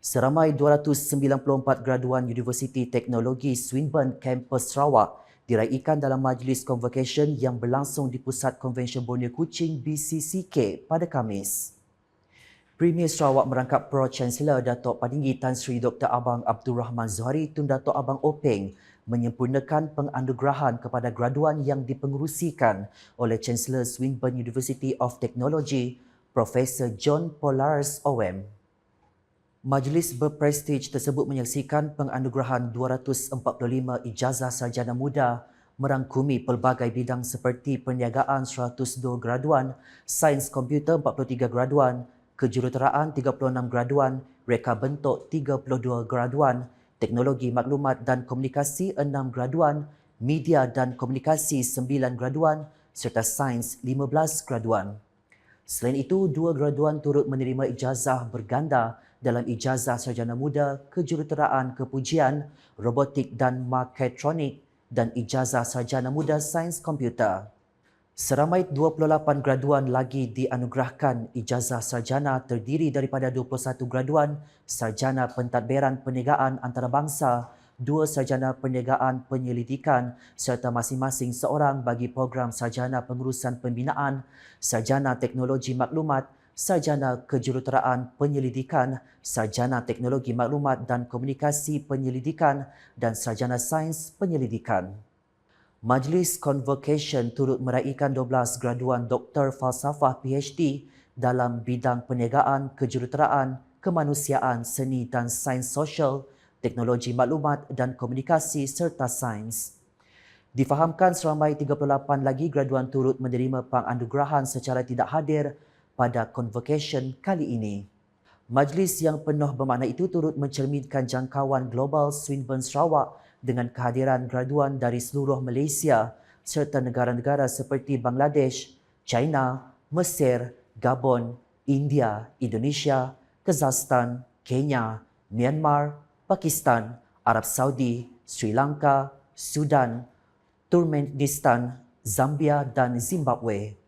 Seramai 294 graduan Universiti Teknologi Swinburne Kampus Sarawak diraikan dalam majlis convocation yang berlangsung di Pusat Konvensyen Borneo Kuching BCCK pada Khamis. Premier Sarawak merangkap Pro Chancellor Datuk Padinggi Tan Sri Dr. Abang Abdul Rahman Zuhari Tun Datuk Abang Openg menyempurnakan penganugerahan kepada graduan yang dipengerusikan oleh Chancellor Swinburne University of Technology, Profesor John Polaris OM. Majlis berprestij tersebut menyaksikan penganugerahan 245 ijazah sarjana muda merangkumi pelbagai bidang seperti perniagaan 102 graduan, sains komputer 43 graduan, kejuruteraan 36 graduan, reka bentuk 32 graduan, teknologi maklumat dan komunikasi 6 graduan, media dan komunikasi 9 graduan serta sains 15 graduan. Selain itu, dua graduan turut menerima ijazah berganda dalam ijazah sarjana muda kejuruteraan kepujian, robotik dan marketronik dan ijazah sarjana muda sains komputer. Seramai 28 graduan lagi dianugerahkan ijazah sarjana terdiri daripada 21 graduan sarjana pentadbiran perniagaan antarabangsa, dua sarjana perniagaan penyelidikan serta masing-masing seorang bagi program sarjana pengurusan pembinaan, sarjana teknologi maklumat, sarjana kejuruteraan penyelidikan, sarjana teknologi maklumat dan komunikasi penyelidikan dan sarjana sains penyelidikan. Majlis Convocation turut meraihkan 12 graduan Doktor Falsafah PhD dalam bidang perniagaan, kejuruteraan, kemanusiaan, seni dan sains sosial, teknologi maklumat dan komunikasi serta sains. Difahamkan seramai 38 lagi graduan turut menerima penganugerahan secara tidak hadir pada convocation kali ini. Majlis yang penuh bermakna itu turut mencerminkan jangkauan global Swinburne Sarawak dengan kehadiran graduan dari seluruh Malaysia serta negara-negara seperti Bangladesh, China, Mesir, Gabon, India, Indonesia, Kazakhstan, Kenya, Myanmar, Pakistan, Arab Saudi, Sri Lanka, Sudan, Turkmenistan, Zambia dan Zimbabwe.